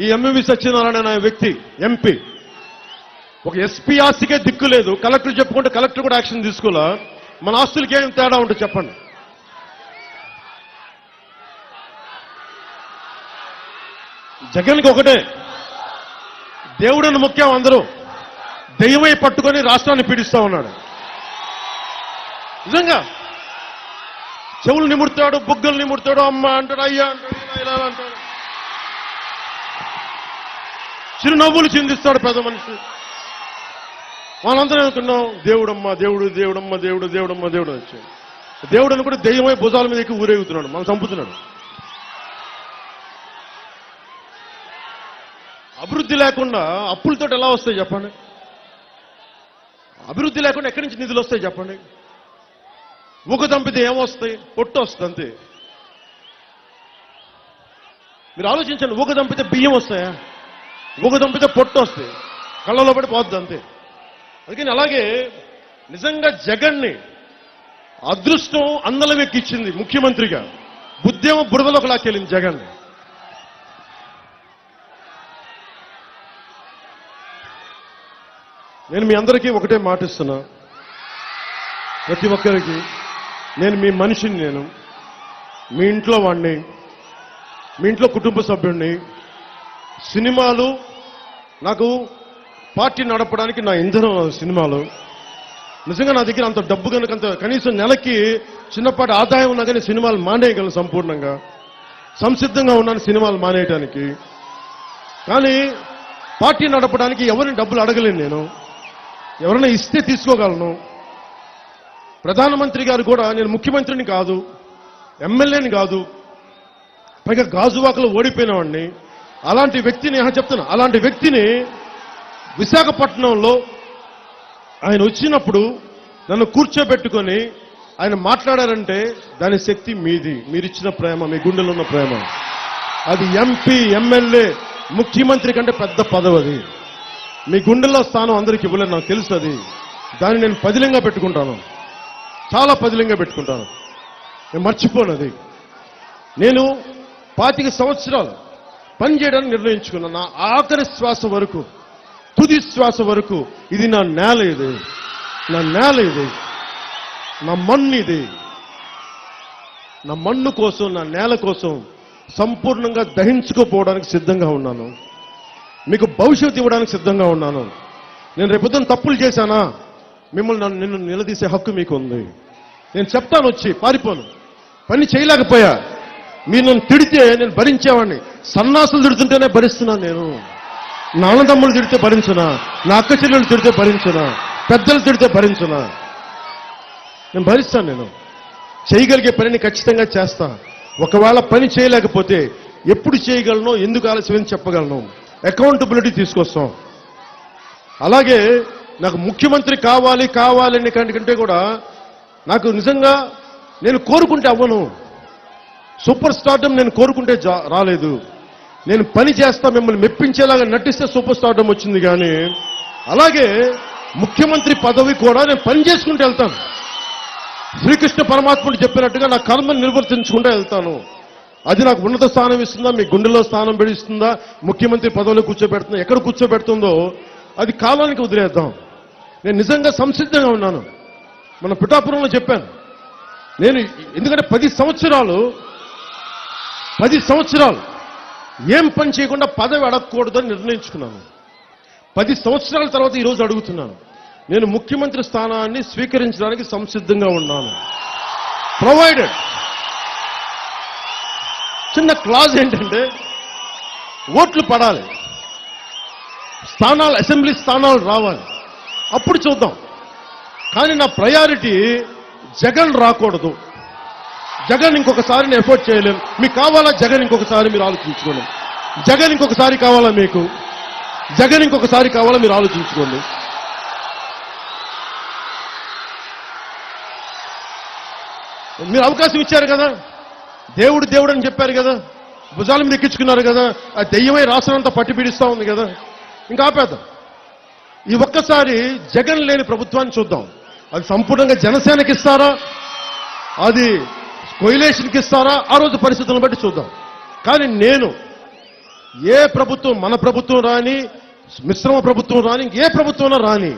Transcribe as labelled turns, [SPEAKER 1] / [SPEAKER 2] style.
[SPEAKER 1] ఈ ఎంఎంవి సత్యనారాయణ అనే వ్యక్తి ఎంపీ ఒక ఎస్పీ ఆస్తికే దిక్కు లేదు. కలెక్టర్ చెప్పుకుంటే కలెక్టర్ కూడా యాక్షన్ తీసుకోలే మన ఆస్తులకి ఏం తేడా ఉంటుంది చెప్పండి. జగన్కి ఒకటే. దేవుడిని ముఖ్యం అందరూ. దెయ్యమై పట్టుకొని రాష్ట్రాన్ని పీడిస్తా ఉన్నాడు. నిజంగా. చెవులు నిముడతాడు బుగ్గలు నిముడతాడు అమ్మ అంటాడు అయ్యా అంటాడు ఇలా ఇలా అంటాడు. చిరునవ్వులు చిందిస్తాడు పెద్ద మనిషి. మనందరం అనుకున్నాం దేవుడమ్మ దేవుడు దేవుడమ్మ దేవుడు దేవుడమ్మ దేవుడు వచ్చాడు. దేవుడు అని కూడా దెయ్యమై భుజాల మీద ఎక్కి ఊరేగుతున్నాడు మనం చంపుతున్నాడు. అభివృద్ధి లేకుండా అప్పులతో ఎలా వస్తాయి చెప్పండి? అభివృద్ధి లేకుండా ఎక్కడి నుంచి నిధులు వస్తాయి చెప్పండి? ఊక తంపితే ఏమొస్తాయి? పొట్టు వస్తుంది అంతే. మీరు ఆలోచించండి ఊక తంపితే బియ్యం వస్తాయా? ఊక తంపితే పొట్టు వస్తాయి కళ్ళలో పడి పోద్ది అంతే. అందుకని అలాగే నిజంగా జగన్ని అదృష్టం అందలం ఎక్కిచ్చింది ముఖ్యమంత్రిగా. బుద్ధేమో బురదలోకి లాక్కెళ్ళింది జగన్. నేను మీ అందరికీ ఒకటే మాటిస్తున్నా ప్రతి ఒక్కరికి నేను మీ మనిషిని నేను మీ ఇంట్లో వాడిని మీ ఇంట్లో కుటుంబ సభ్యుడిని సినిమాలు నాకు పార్టీ నడపడానికి నా ఇంధనం సినిమాలు. నిజంగా నా దగ్గర అంత డబ్బు కనుక అంత కనీసం నెలకి చిన్నపాటి ఆదాయం ఉన్నా కానీ సినిమాలు మానేయగలను సంపూర్ణంగా. సంసిద్ధంగా ఉన్నాను సినిమాలు మానేయటానికి. కానీ పార్టీ నడపడానికి ఎవరిని డబ్బులు అడగలేను నేను. ఎవరైనా ఇస్తే తీసుకోగలను. ప్రధానమంత్రి గారు కూడా నేను ముఖ్యమంత్రిని కాదు ఎమ్మెల్యేని కాదు పైగా గాజువాకలో ఓడిపోయినవాడిని అలాంటి వ్యక్తిని చెప్తున్నా అలాంటి వ్యక్తిని విశాఖపట్నంలో ఆయన వచ్చినప్పుడు నన్ను కూర్చోబెట్టుకొని ఆయన మాట్లాడారంటే దాని శక్తి మీది. మీరిచ్చిన ప్రేమ మీ గుండెలో ఉన్న ప్రేమ. అది ఎంపీ ఎమ్మెల్యే ముఖ్యమంత్రి కంటే పెద్ద పదవి అది. మీ గుండెల్లో స్థానం అందరికి ఇవ్వలేదు నాకు తెలుసు అది. దాన్ని నేను పదిలంగా పెట్టుకుంటాను. చాలా పదిలంగా పెట్టుకుంటాను. నేను మర్చిపోను అది. నేను పాతిక సంవత్సరాలు పని చేయడానికి నిర్ణయించుకున్నాను నా ఆఖరి శ్వాస వరకు తుది శ్వాస వరకు ఇది నా నేల ఇది. నా నేల ఇది. నా మన్ను ఇది. నా మన్ను కోసం నా నేల కోసం సంపూర్ణంగా దహించుకోపోవడానికి సిద్ధంగా ఉన్నాను. మీకు భవిష్యత్తు ఇవ్వడానికి సిద్ధంగా ఉన్నాను. నేను రేపొద్దున తప్పులు చేశానా? మిమ్మల్ని నన్ను నిన్ను నిలదీసే హక్కు మీకు ఉంది నేను చెప్తాను వచ్చి పారిపోను. పని చేయలేకపోయా? మీరు నన్ను తిడితే నేను భరించేవాడిని. సన్నాసులు తిడుతుంటేనే భరిస్తున్నాను నేను. నా తిడితే భరించునా? నా అక్క చెల్లెలు తిడితే భరించునా? పెద్దలు తిడితే భరించునా? నేను భరిస్తాను నేను. చేయగలిగే పనిని ఖచ్చితంగా చేస్తా. ఒకవేళ పని చేయలేకపోతే ఎప్పుడు చేయగలను ఎందుకు ఆలస్యమని చెప్పగలను. అకౌంటబిలిటీ తీసుకొస్తాం. అలాగే నాకు ముఖ్యమంత్రి కావాలి కావాలని కంటే కూడా నాకు నిజంగా నేను కోరుకుంటే అవ్వను. సూపర్ స్టార్డమ్ నేను కోరుకుంటే జా- రాలేదు. నేను పని చేస్తా మిమ్మల్ని మెప్పించేలాగా నటిస్తే సూపర్ స్టార్డమ్ వచ్చింది కానీ అలాగే ముఖ్యమంత్రి పదవి కూడా నేను పని చేసుకుంటూ వెళ్తాను. శ్రీకృష్ణ పరమాత్ముడు చెప్పినట్టుగా నా కర్మను నిర్వర్తించుకుంటూ వెళ్తాను. అది నాకు ఉన్నత స్థానం ఇస్తుందా? మీ గుండెలో స్థానం పెడిస్తుందా? ముఖ్యమంత్రి పదవిలో కూర్చోబెడుతుందా? ఎక్కడ కూర్చోబెడుతుందో? అది కాలానికి వదిలేద్దాం. నేను నిజంగా సంసిద్ధంగా ఉన్నాను. మన పిఠాపురంలో చెప్పాను. నేను ఎందుకంటే పది సంవత్సరాలు పది సంవత్సరాలు ఏం పని చేయకుండా పదవి అడగకూడదని నిర్ణయించుకున్నాను. పది సంవత్సరాల తర్వాత ఈరోజు అడుగుతున్నాను. నేను ముఖ్యమంత్రి స్థానాన్ని స్వీకరించడానికి సంసిద్ధంగా ఉన్నాను. ప్రొవైడెడ్. చిన్న క్లాజ్ ఏంటంటే ఓట్లు పడాలి. స్థానాలు అసెంబ్లీ స్థానాలు రావాలి. అప్పుడు చూద్దాం. కానీ నా ప్రయారిటీ జగన్ రాకూడదు. జగన్ ఇంకొకసారి నేను ఎఫోర్డ్ చేయలేం మీకు కావాలా? జగన్ ఇంకొకసారి మీరు ఆలోచించుకోండి. జగన్ ఇంకొకసారి కావాలా మీకు? జగన్ ఇంకొకసారి కావాలా మీరు ఆలోచించుకోండి. మీరు అవకాశం ఇచ్చారు కదా? దేవుడు దేవుడు అని చెప్పారు కదా? భుజాల మీద ఎక్కించుకున్నారు కదా? ఆ దెయ్యమై రాష్ట్రమంతా పట్టిపీడిస్తూ పట్టి ఉంది కదా? ఇంకా ఆపేద్దాం. ఈ ఒక్కసారి జగన్ లేని ప్రభుత్వాన్ని చూద్దాం. అది సంపూర్ణంగా జనసేనకి ఇస్తారా? అది కొయిలేషన్కి ఇస్తారా? ఆ రోజు పరిస్థితులను బట్టి చూద్దాం. కానీ నేను ఏ ప్రభుత్వం మన ప్రభుత్వం రాని మిశ్రమ ప్రభుత్వం రాని ఏ ప్రభుత్వం రాని